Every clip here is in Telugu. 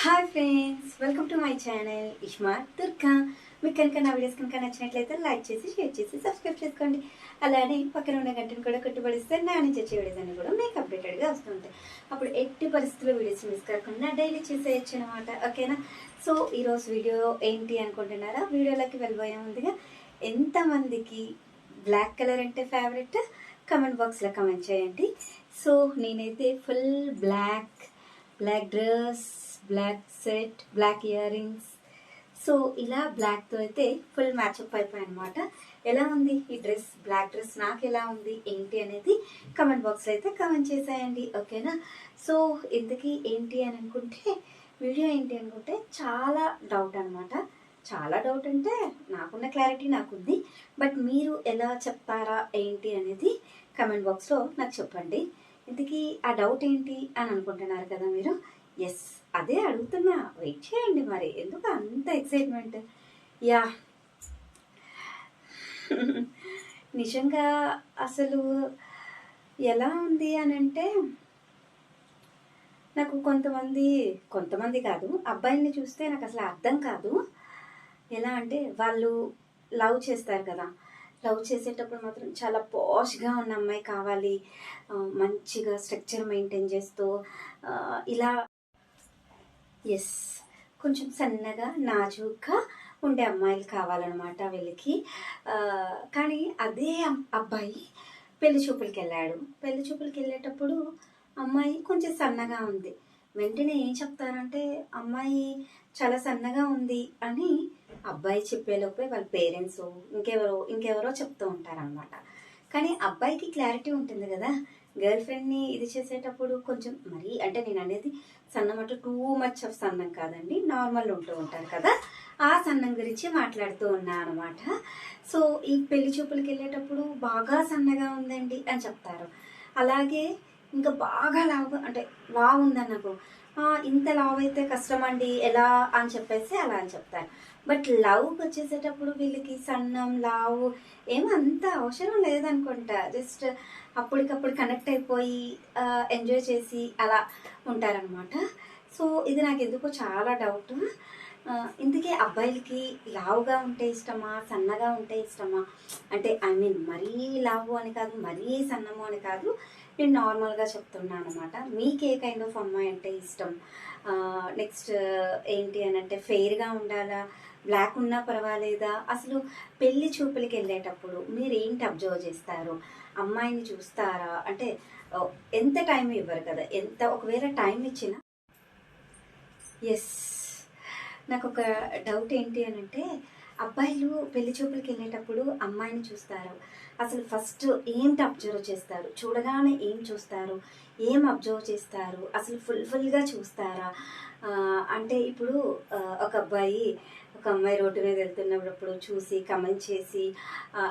Hi friends welcome to my channel Ishma Durga మీకు కనుక నా వీడియోస్ కనుక నచ్చినట్లయితే లైక్ చేసి షేర్ చేసి సబ్స్క్రైబ్ చేసుకోండి. అలానే పక్కన ఉన్న గంటను కూడా కట్టుబడిస్తే నా నుంచి వచ్చే వీడియోస్ అన్ని కూడా మీకు అప్డేటెడ్గా వస్తుంటాయి అప్పుడు ఎట్టి పరిస్థితుల్లో వీడియోస్ మిస్ కాకుండా డైలీ చేసేయచ్చు అనమాట ఓకేనా సో ఈరోజు వీడియో ఏంటి అనుకుంటున్నారా? వీడియోలోకి వెళ్ళబోయే ముందుగా ఎంతమందికి బ్లాక్ కలర్ అంటే ఫేవరెట్ కమెంట్ బాక్స్లో కమెంట్ చేయండి. సో నేనైతే full black black dress black set black earrings so ఇలా బ్లాక్తో అయితే ఫుల్ మ్యాచప్ అయిపోయాయి అనమాట ఎలా ఉంది ఈ డ్రెస్ బ్లాక్ డ్రెస్ నాకు ఎలా ఉంది? ఏంటి అనేది కమెంట్ బాక్స్లో అయితే కమెంట్ చేసేయండి. ఓకేనా సో ఇంతకీ ఏంటి అని అనుకుంటే వీడియో ఏంటి అనుకుంటే చాలా డౌట్ అనమాట చాలా డౌట్ అంటే నాకున్న క్లారిటీ నాకుంది. బట్ మీరు ఎలా చెప్తారా ఏంటి అనేది కమెంట్ బాక్స్లో నాకు చెప్పండి. ఇంతకీ ఆ డౌట్ ఏంటి అని అనుకుంటున్నారు కదా మీరు? ఎస్ అదే అడుగుతున్నా. వెయిట్ చేయండి మరి. ఎందుకు అంత ఎక్సైట్మెంట్ యా. నిజంగా అసలు ఎలా ఉంది అని అంటే నాకు కొంతమంది కొంతమంది కాదు అబ్బాయిల్ని చూస్తే నాకు అసలు అర్థం కాదు. ఎలా అంటే వాళ్ళు లవ్ చేస్తారు కదా. లవ్ చేసేటప్పుడు మాత్రం చాలా పాష్గా ఉన్న అమ్మాయి కావాలి. మంచిగా స్ట్రక్చర్ మెయింటైన్ చేస్తూ ఇలా ఎస్ కొంచెం సన్నగా నాజూగ్గా ఉండే అమ్మాయిలు కావాలన్నమాట వీళ్ళకి. కానీ అదే అబ్బాయి పెళ్ళి చూపులకి వెళ్ళాడు పెళ్ళి చూపులకి వెళ్ళేటప్పుడు అమ్మాయి కొంచెం సన్నగా ఉంది. వెంటనే ఏం చెప్తారంటే అమ్మాయి చాలా సన్నగా ఉంది అని అబ్బాయి చెప్పేలోపే వాళ్ళ పేరెంట్స్ ఇంకెవరో ఇంకెవరో చెప్తూ ఉంటారనమాట కానీ అబ్బాయికి క్లారిటీ ఉంటుంది కదా. గర్ల్ ఫ్రెండ్ని ఇది చేసేటప్పుడు కొంచెం మరీ అంటే నేను అనేది సన్నం అంటే టూ మచ్ ఆఫ్ సన్నం కాదండి. నార్మల్ ఉంటూ ఉంటారు కదా. ఆ సన్నం గురించి మాట్లాడుతూ ఉన్నా అనమాట సో ఈ పెళ్ళి చూపులకి వెళ్ళేటప్పుడు బాగా సన్నగా ఉందండి అని చెప్తారు. అలాగే ఇంకా బాగా లావు అంటే లావు ఉందని నాకు ఇంత లావు అయితే కష్టం అండి ఎలా? అని చెప్పేసి అలా అని చెప్తారు. బట్ లవ్కి వచ్చేసేటప్పుడు వీళ్ళకి సన్నం లావు ఏమో అంత అవసరం లేదనుకుంటా. జస్ట్ అప్పటికప్పుడు కనెక్ట్ అయిపోయి ఎంజాయ్ చేసి అలా ఉంటారనమాట సో ఇది నాకు ఎందుకో చాలా డౌట్ ఇందుకే అబ్బాయిలకి లావుగా ఉంటే ఇష్టమా సన్నగా ఉంటే ఇష్టమా? అంటే ఐ మీన్ మరీ లావు అని కాదు మరీ సన్నము అని కాదు. నేను నార్మల్గా చెప్తున్నాను అనమాట మీకు ఏ కైండ్ ఆఫ్ అమ్మాయి అంటే ఇష్టం? నెక్స్ట్ ఏంటి అని అంటే ఫెయిర్గా ఉండాలా? బ్లాక్ ఉన్నా పర్వాలేదా? అసలు పెళ్ళి చూపులకి వెళ్ళేటప్పుడు మీరు ఏంటి అబ్జర్వ్ చేస్తారు? అమ్మాయిని చూస్తారా? అంటే ఎంత టైం ఇవ్వరు కదా? ఎంత ఒకవేళ టైం ఇచ్చినా? ఎస్ నాకు ఒక డౌట్ ఏంటి అని అంటే అబ్బాయిలు పెళ్ళి చూపులకి వెళ్ళేటప్పుడు అమ్మాయిని చూస్తారు. అసలు ఫస్ట్ ఏంటి అబ్జర్వ్ చేస్తారు? చూడగానే ఏం చూస్తారు? ఏం అబ్జర్వ్ చేస్తారు? అసలు ఫుల్ ఫుల్గా చూస్తారా? అంటే ఇప్పుడు ఒక అబ్బాయి ఒక అమ్మాయి రోడ్డు మీద వెళ్తున్నప్పుడు చూసి కమెంట్ చేసి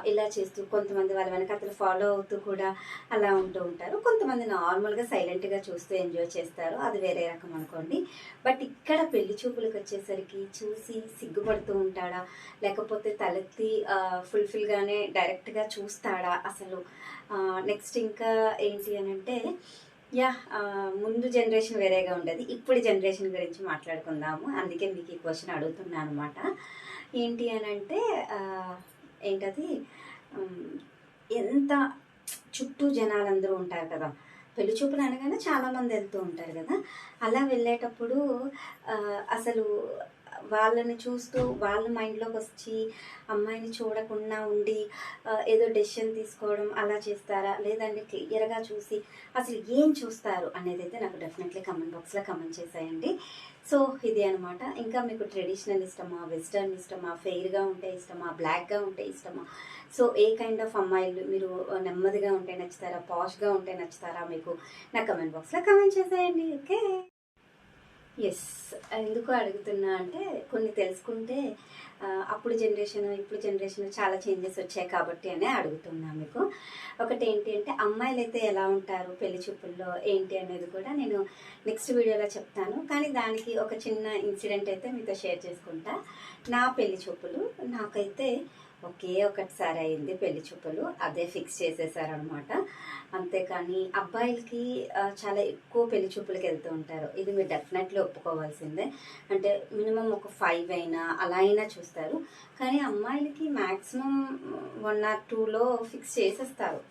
ఇలా చేస్తూ కొంతమంది వాళ్ళ వెనక అతను ఫాలో అవుతూ కూడా అలా ఉంటూ ఉంటారు. కొంతమంది నార్మల్గా సైలెంట్గా చూస్తూ ఎంజాయ్ చేస్తారు. అది వేరే రకం అనుకోండి. బట్ ఇక్కడ పెళ్ళి చూపులకు వచ్చేసరికి చూసి సిగ్గుపడుతూ ఉంటాడా? లేకపోతే తలెత్తి ఫుల్ఫిల్గానే డైరెక్ట్గా చూస్తాడా? అసలు నెక్స్ట్ ఇంకా ఏంటి అని అంటే యా ముందు జనరేషన్ వేరేగా ఉండేది. ఇప్పుడు జనరేషన్ గురించి మాట్లాడుకుందాము. అందుకే మీకు ఈ క్వశ్చన్ అడుగుతున్నాను అనమాట ఏంటి అని అంటే ఏంటది? ఎంత చుట్టూ జనాలందరూ ఉంటారు కదా. పెళ్ళి చూపులు అనగానే చాలామంది వెళ్తూ ఉంటారు కదా. అలా వెళ్ళేటప్పుడు అసలు వాళ్ళని చూస్తూ వాళ్ళ మైండ్లోకి వచ్చి అమ్మాయిని చూడకుండా ఉండి ఏదో డెసిషన్ తీసుకోవడం అలా చేస్తారా? లేదంటే క్లియర్గా చూసి అసలు ఏం చూస్తారు అనేది అయితే నాకు డెఫినెట్లీ కమెంట్ బాక్స్లో కమెంట్ చేసేయండి. సో ఇది అనమాట. ఇంకా మీకు ట్రెడిషనల్ ఇష్టమా వెస్టర్న్ ఇష్టమా ఫెయిర్గా ఉంటే ఇష్టమా బ్లాక్గా ఉంటే ఇష్టమా? సో ఏ కైండ్ ఆఫ్ అమ్మాయిలు మీరు నెమ్మదిగా ఉంటే నచ్చుతారా పాష్గా ఉంటే నచ్చుతారా? మీకు నా కమెంట్ బాక్స్లో కమెంట్ చేసేయండి. ఓకే? ఎస్ ఎందుకు అడుగుతున్నా అంటే కొన్ని తెలుసుకుంటే అప్పుడు జనరేషన్ ఇప్పుడు జనరేషన్ చాలా చేంజెస్ వచ్చాయి కాబట్టి అనే అడుగుతున్నా మీకు. ఒకటి ఏంటి అంటే అమ్మాయిలు అయితే ఎలా ఉంటారు పెళ్ళి చూపుల్లో ఏంటి అనేది కూడా నేను నెక్స్ట్ వీడియోలో చెప్తాను. కానీ దానికి ఒక చిన్న ఇన్సిడెంట్ అయితే మీతో షేర్ చేసుకుంటా. నా పెళ్ళి చూపులు నాకైతే ఒకే ఒకటిసారి అయింది పెళ్ళి చూపులు. అదే ఫిక్స్ చేసేసారనమాట అంతేకాని అబ్బాయిలకి చాలా ఎక్కువ పెళ్ళి చూపులకు వెళ్తూ ఉంటారు. ఇది మీరు డెఫినెట్లీ ఒప్పుకోవాల్సిందే. అంటే మినిమం ఒక ఫైవ్ అయినా అలా అయినా చూస్తారు. కానీ అమ్మాయిలకి మ్యాక్సిమం వన్ ఆర్ టూలో ఫిక్స్ చేసేస్తారు.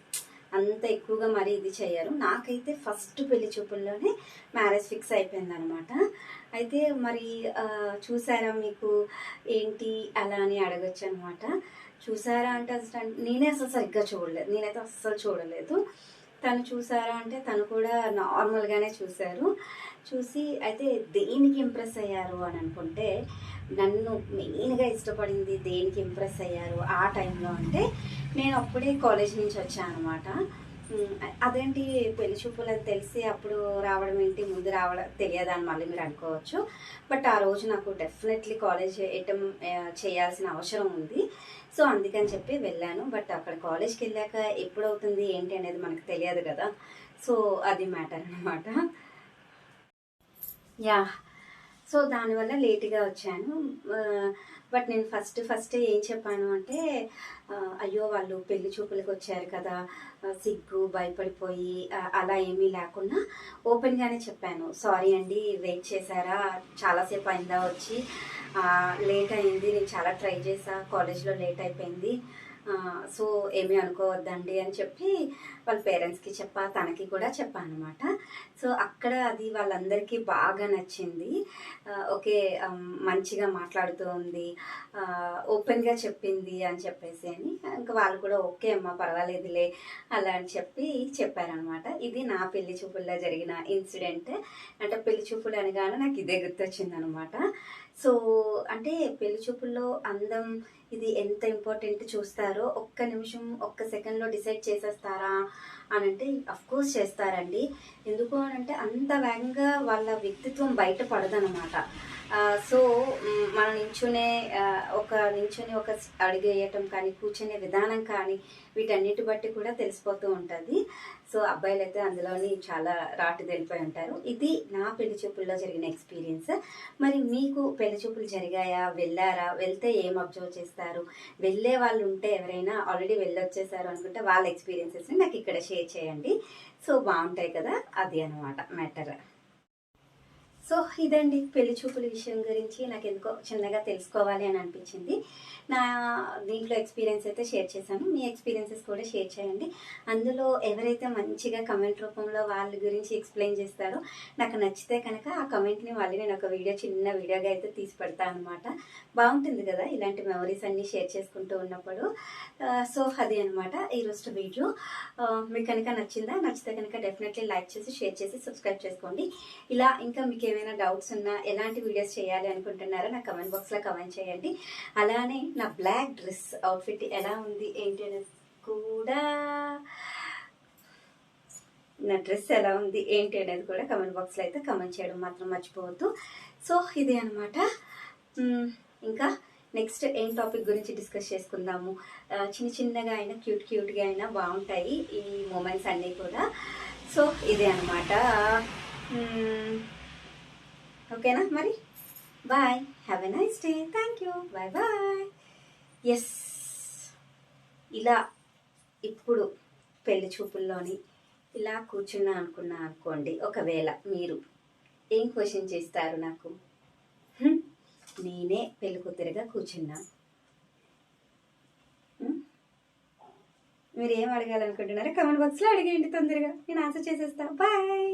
అంత ఎక్కువగా మరి ఇది చేయరు. నాకైతే ఫస్ట్ పెళ్ళి చూపుల్లోనే మ్యారేజ్ ఫిక్స్ అయిపోయింది అనమాట అయితే మరి చూసారా మీకు ఏంటి అలా అని అడగచ్చు అనమాట చూసారా అంటే అసలు నేనే అసలు సరిగ్గా చూడలేదు. నేనైతే అస్సలు చూడలేదు. తను చూసారా అంటే తను కూడా నార్మల్గానే చూశారు. చూసి అయితే దేనికి ఇంప్రెస్ అయ్యారు అని అనుకుంటే నన్ను మెయిన్గా ఇష్టపడింది దేనికి ఇంప్రెస్ అయ్యారు ఆ టైంలో అంటే నేను అప్పుడే కాలేజ్ నుంచి వచ్చాను అనమాట అదేంటి పెళ్ళి చూపులు అని తెలిసి అప్పుడు రావడం ఏంటి? ముందు రావడం తెలియదని మళ్ళీ మీరు అనుకోవచ్చు. బట్ ఆ రోజు నాకు డెఫినెట్లీ కాలేజ్ చేయటం చేయాల్సిన అవసరం ఉంది. సో అందుకని చెప్పి వెళ్ళాను. బట్ అక్కడ కాలేజ్కి వెళ్ళాక ఎప్పుడు అవుతుంది ఏంటి అనేది మనకు తెలియదు కదా. సో అది మ్యాటర్ అనమాట యా. సో దానివల్ల లేట్గా వచ్చాను. బట్ నేను ఫస్ట్ ఫస్ట్ ఏం చెప్పాను అంటే అయ్యో వాళ్ళు పెళ్ళి చూపులకు వచ్చారు కదా సిగ్గు భయపడిపోయి అలా ఏమీ లేకుండా ఓపెన్గానే చెప్పాను. సారీ అండి వెయిట్ చేశారా? చాలాసేపు అయిందా వచ్చి? లేట్ అయింది నేను చాలా ట్రై చేసా కాలేజ్లో లేట్ అయిపోయింది. సో ఏమీ అనుకోవద్దండి అని చెప్పి వాళ్ళ పేరెంట్స్కి చెప్పా తనకి కూడా చెప్పాను అనమాట సో అక్కడ అది వాళ్ళందరికీ బాగా నచ్చింది. ఓకే మంచిగా మాట్లాడుతూ ఉంది ఓపెన్గా చెప్పింది అని చెప్పేసి అని ఇంకా వాళ్ళు కూడా ఓకే అమ్మా పర్వాలేదులే అలా అని చెప్పి చెప్పారనమాట ఇది నా పెళ్ళి చూపుల్లో జరిగిన ఇన్సిడెంట్. అంటే పెళ్ళి చూపులు అనగానే నాకు ఇదే గుర్తొచ్చిందనమాట అనమాట సో అంటే పెళ్ళి చూపుల్లో అందం ఇది ఎంత ఇంపార్టెంట్ చూస్తారో ఒక్క నిమిషం ఒక్క సెకండ్లో డిసైడ్ చేసేస్తారా అని అంటే అఫ్ కోర్స్ చేస్తారండి. ఎందుకు అని అంటే అంత వేగంగా వాళ్ళ వ్యక్తిత్వం బయట పడదనమాట సో మనం నించునే ఒక నించుని ఒక అడిగేయటం కానీ కూర్చునే విధానం కానీ వీటన్నిటి బట్టి కూడా తెలిసిపోతూ ఉంటుంది. సో అబ్బాయిలు అయితే అందులోని చాలా రాటు తెలిపోయి ఉంటారు. ఇది నా పెళ్ళి చూపుల్లో జరిగిన ఎక్స్పీరియన్స్. మరి మీకు పెళ్ళి చూపులు జరిగాయా? వెళ్ళారా? వెళ్తే ఏం అబ్జర్వ్ చేస్తారు? వెళ్ళే వాళ్ళు ఉంటే ఎవరైనా ఆల్రెడీ వెళ్ళొచ్చేసారు అనుకుంటే వాళ్ళ ఎక్స్పీరియన్సెస్ని నాకు ఇక్కడ షేర్ చేయండి. సో బాగుంటాయి కదా? అది అనమాట మ్యాటర్. సో ఇదండి పెళ్ళి చూపుల విషయం గురించి నాకు ఎందుకో చిన్నగా తెలుసుకోవాలి అని అనిపించింది. నా దీంట్లో ఎక్స్పీరియన్స్ అయితే షేర్ చేశాను. మీ ఎక్స్పీరియన్సెస్ కూడా షేర్ చేయండి. అందులో ఎవరైతే మంచిగా కమెంట్ రూపంలో వాళ్ళ గురించి ఎక్స్ప్లెయిన్ చేస్తారో నాకు నచ్చితే కనుక ఆ కమెంట్ని మళ్ళీ నేను ఒక వీడియో చిన్న వీడియోగా అయితే తీసి పెడతాను అనమాట బాగుంటుంది కదా ఇలాంటి మెమరీస్ అన్నీ షేర్ చేసుకుంటూ ఉన్నప్పుడు. సో అది అనమాట ఈరోజు వీడియో. మీకు కనుక నచ్చిందా? నచ్చితే కనుక డెఫినెట్లీ లైక్ చేసి షేర్ చేసి సబ్స్క్రైబ్ చేసుకోండి. ఇలా ఇంకా మీకు ఏమైనా డౌట్స్ ఉన్నా ఎలాంటి వీడియోస్ చేయాలి అనుకుంటున్నారో నా కమెంట్ బాక్స్లో కమెంట్ చేయండి. అలానే నా బ్లాక్ డ్రెస్ అవుట్ఫిట్ ఎలా ఉంది ఏంటి అనేది కూడా నా డ్రెస్ ఎలా ఉంది ఏంటి అనేది కూడా కమెంట్ బాక్స్లో అయితే కమెంట్ చేయడం మాత్రం మర్చిపోవద్దు. సో ఇదే అనమాట ఇంకా నెక్స్ట్ ఏం టాపిక్ గురించి డిస్కస్ చేసుకుందాము? చిన్న చిన్నగా అయినా క్యూట్ క్యూట్గా అయినా బాగుంటాయి ఈ మూమెంట్స్ అన్నీ కూడా. సో ఇదే అనమాట ఓకేనా మరి? Bye. Have a nice day thank you bye bye yes ఇలా ఇప్పుడు పెళ్ళి చూపుల్లోని ఇలా కూర్చున్నా అనుకున్నా అనుకోండి. ఒకవేళ మీరు ఏం క్వశ్చన్ చేస్తారు నాకు? నేనే పెళ్ళి కూతురిగా కూర్చున్నా. మీరు ఏం అడగాలనుకుంటున్నారో కమెంట్ బాక్స్లో అడిగేయండి తొందరగా. నేను ఆన్సర్ చేసేస్తా. బాయ్